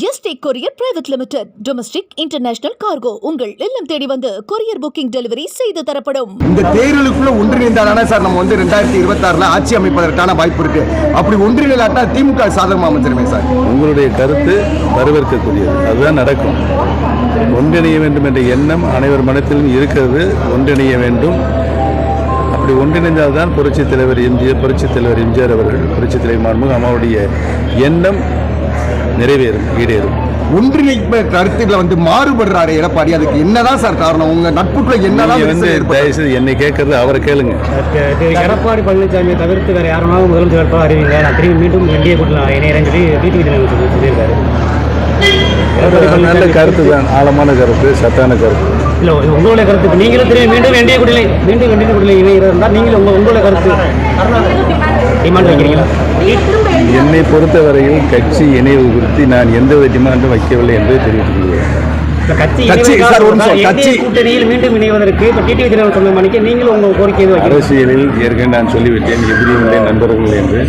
ST courier private limited domestic international cargo உங்கள் இல்லம் தேடி வந்து கொரியர் புக்கிங் டெலிவரி செய்து தரப்படும். இந்த தேர்தலுக்குள்ள ஒன்றிணைந்தாதானே சார் நம்ம வந்து ரெண்டாயிரத்தி இருபத்தி ஆறுல ஆட்சி அமைப்பதற்கான வாய்ப்பு இருக்கு. அப்படி ஒன்றிணைலாட்டா திமுக சாதகமா அமைஞ்சிருமே சார்? உங்களுடைய கருத்து வரவேற்கக்கூடியது. அதுதான் நடக்கும். ஒன்றிணைய வேண்டும் என்ற எண்ணம் அனைவர் மனத்திலும் இருக்கிறது. ஒன்றிணைய வேண்டும். அப்படி ஒன்றிணைந்தால்தான் புரட்சித் தலைவர் எம்ஜிஆர் புரட்சித் தலைவர் எம்ஜிஆர் அவர்கள் புரட்சித் தலைவர் மாண்புமிகு அம்மாவுடைய எண்ணம் நிறைவேறும் ஈடேறும். ஒன்றிணைப்பு கருத்துல வந்து மாறுபடுறாரு எடப்பாடி. அதுக்கு என்னதான் சார் காரணம்? உங்க நட்புக்குள்ள என்னதான் வந்து? தயவுசெய்து என்னை கேட்கறது அவரை கேளுங்க. எடப்பாடி பழனிசாமியை தவிர்த்து வேற யாருனாலும் முதலமைச்சர் வேட்பாளர் அறிவிங்க நான் திரும்பி மீண்டும் என்டிஏ கூட்டத்தில் இணையறேன்னு சொல்லி டிடிவி தினகரன் சொல்லி சொல்லியிருக்காரு. நல்ல கருத்து தான் ஆழமான கருத்து சத்தான கருத்து. இல்லை உங்களுடைய கருத்து நீங்களும் திரும்பி மீண்டும் என்டிஏ குடிலை மீண்டும் என்டிஏ குடிலை இணைகிறது இருந்தால் நீங்களும் உங்கள் உங்களுடைய கருத்து. டிமாண்ட் வைக்கிறீங்களா? என்னை பொறுத்தவரையில் கட்சி இணைவு குறித்து நான் எந்தவித டிமாண்டும் வைக்கவில்லை என்பதை தெரிவித்துள்ளேன் கட்சி கட்சி, இணைவதற்காக சார், ஒரு நிமிஷம். NDA கட்சி- கூட்டணியில் மீண்டும் இணைவதற்கு இப்போ டிடிவி தினகரன் சொன்ன மணிக்கு நீங்களும் உங்க கோரிக்கை எதுவும் வைக்கிறீங்க அரசியலில் ஏற்கனவே நான் சொல்லிவிட்டேன். எதிரியுடைய நண்பர்கள் என்று.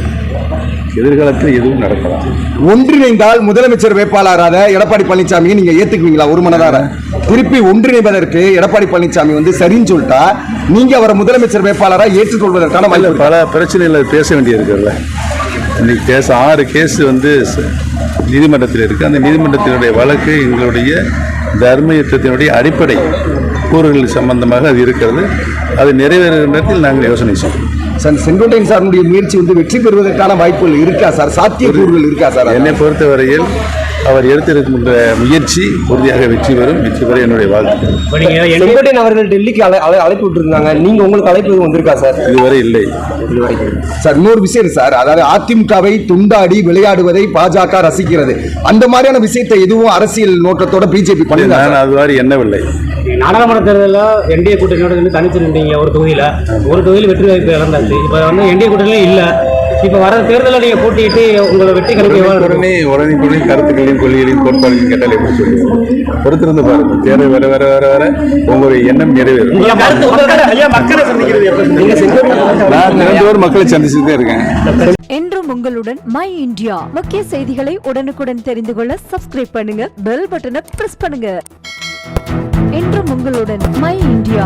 எதிர்காலத்தில் எதுவும் நடக்கலாம். ஒன்றிணைந்தால் முதலமைச்சர் வேட்பாளராக எடப்பாடி பழனிசாமியை நீங்க ஏத்துக்குவீங்களா? ஒரு மனதார. திருப்பி ஒன்றிணைவதற்கு எடப்பாடி பழனிசாமி வந்து சரின்னு சொல்லிட்டா நீங்க அவரை முதலமைச்சர் வேட்பாளரா ஏற்றுக்கொள்வதற்கான? பல பிரச்சனைகள் பேச வேண்டியிருக்குல்ல. இன்னைக்கு கேஸ் ஆறு கேஸ் வந்து நீதிமன்றத்தில் இருக்கு. அந்த நீதிமன்றத்தினுடைய வழக்கு எங்களுடைய தர்மயுத்தத்தினுடைய அடிப்படை கூறுகள் சம்பந்தமாக அது இருக்கிறது. அது நிறைவேறுகிற நேரத்தில் நாங்கள் யோசனை செய்வோம். சார் செங்கோட்டையன் சாருடைய முயற்சி வந்து வெற்றி பெறுவதற்கான வாய்ப்புகள் இருக்கா சார்? சாத்தியக்கூறுகள் இருக்கா சார்? என்னை பொறுத்தவரையில் அவர் எடுத்திருக்கின்ற முயற்சி உறுதியாக வெற்றி பெறும் வெற்றி பெற என்னுடைய என்டிஏ செங்கோட்டையன் அவர்கள் டெல்லிக்கு அழை அழை- அழைப்பு விட்டுருந்தாங்க. நீங்க உங்களுக்கு அழைப்பு எதுவும் வந்திருக்கா சார்? இதுவரை இல்லை. சார் இன்னொரு விஷயம் சார். அதாவது அதிமுகவை துண்டாடி விளையாடுவதை பாஜக ரசிக்கிறது. அந்த மாதிரியான விஷயத்தை எதுவும் அரசியல் நோக்கத்தோட பிஜேபி பண்ணுங்க நான் அது மாதிரி எண்ணவில்லை. நாடாளுமன்ற தேர்தலில் என்டிஏ கூட்டணியோட தனிச்சு நின்றீங்க ஒரு தொகுதியில். ஒரு தொகுதியில் வெற்றி வாய்ப்பு இழந்தாச்சு. இப்போ வந்து என்டிஏ கூட்டணியும் இல்லை. இப்போ வர தேர்தலில் நீங்கள் போட்டியிட்டு உங்களை வெற்றி இருக்கும்? உடனே உடனே உடனே கருத்துக்களையும் கொள்கைகளையும் கோட்பாடுகளையும் கேட்டால் எப்படி சொல்லுவோம் பொறுத்திருந்து பாருங்க. தேர்வு வர வர வர வர உங்களுடைய எண்ணம் நிறைவேறும். நான் மக்களை சந்திச்சுட்டு இருக்கேன். என்றும் உங்களுடன் மை இந்தியா. முக்கிய செய்திகளை உடனுக்குடன் தெரிந்து கொள்ள சப்ஸ்கிரைப் பண்ணுங்க. பெல் பட்டனை பிரஸ் பண்ணுங்க. என்றும் உங்களுடன் my India.